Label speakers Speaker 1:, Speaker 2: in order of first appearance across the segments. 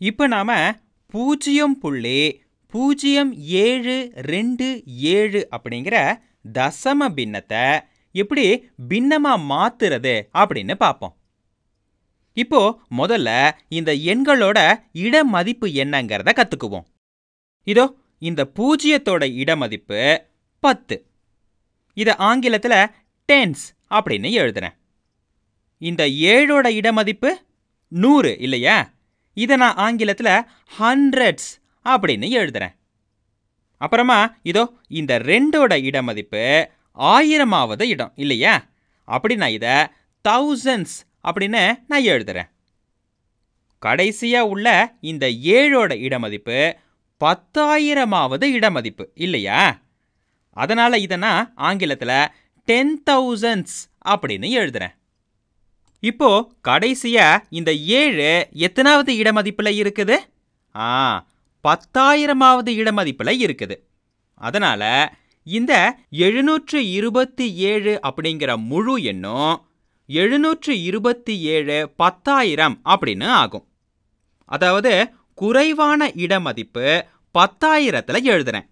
Speaker 1: இப்போ நாம பூஜ்ஜியம் புள்ளி பூஜ்ஜியம் ஏழு ரெண்டு ஏழு அப்படிங்கிற தசம பின்னத்தை எப்படி பின்னமா மாத்துறது அப்படின்னு பார்ப்போம். இப்போ முதல்ல இந்த எண்களோட இட மதிப்பு என்னங்கிறத கத்துக்குவோம். இதோ இந்த பூஜ்ஜியத்தோட இட மதிப்பு பத்து. இதை ஆங்கிலத்தில் டென்ஸ் அப்படின்னு எழுதுறேன். இந்த ஏழோட இட மதிப்பு நூறு இல்லையா? இதை நான் ஆங்கிலத்தில் ஹண்ட்ரட்ஸ் அப்படின்னு எழுதுறேன். அப்புறமா இதோ இந்த ரெண்டோட இட மதிப்பு ஆயிரமாவது இடம் இல்லையா? அப்படி நான் இதை தௌசண்ட்ஸ் அப்படின்னு நான் எழுதுறேன். கடைசியாக உள்ள இந்த ஏழோட இடமதிப்பு பத்தாயிரமாவது இடமதிப்பு இல்லையா? அதனால் இதை நான் ஆங்கிலத்தில் டென் தௌசண்ட்ஸ் அப்படின்னு எழுதுறேன். இப்போ கடைசியா இந்த ஏழு எத்தனாவது இடமதிப்பில் இருக்குது? ஆ பத்தாயிரமாவது இடமதிப்பில் இருக்குது. அதனால இந்த எழுநூற்று இருபத்தி ஏழு அப்படிங்கிற முழு எண்ணும் எழுநூற்று இருபத்தி ஏழு பத்தாயிரம் அப்படின்னு ஆகும். அதாவது குறைவான இடமதிப்பு பத்தாயிரத்தில் எழுதுறேன்.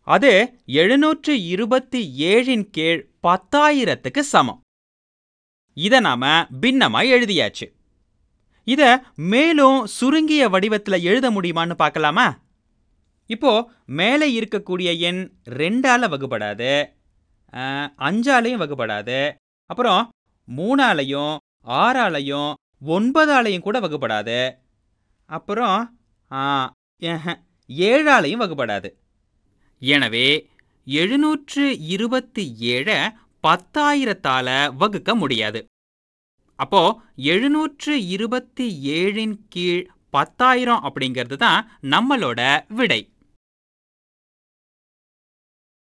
Speaker 1: அது எழுநூற்று இருபத்தி ஏழின் கீழ் பத்தாயிரத்துக்கு சமம். இதை நாம் பின்னமாக எழுதியாச்சு. இதை மேலும் சுருங்கிய வடிவத்தில் எழுத முடியுமான்னு பார்க்கலாமா? இப்போ மேலே இருக்கக்கூடிய எண் ரெண்டால வகுப்படாது அஞ்சாலையும் வகுப்படாது அப்புறம் மூணாலையும் ஆறாலையும் ஒன்பதாலையும் கூட வகுப்படாது அப்புறம் ஏஹ, ஏழாலையும் வகுப்படாது எனவே எழுநூற்று இருபத்தி ஏழை பத்தாயிரத்தால வகுக்க முடியாது. அப்போ எழுநூற்று இருபத்தி ஏழின் கீழ் பத்தாயிரம் அப்படிங்கிறது தான் நம்மளோட விடை.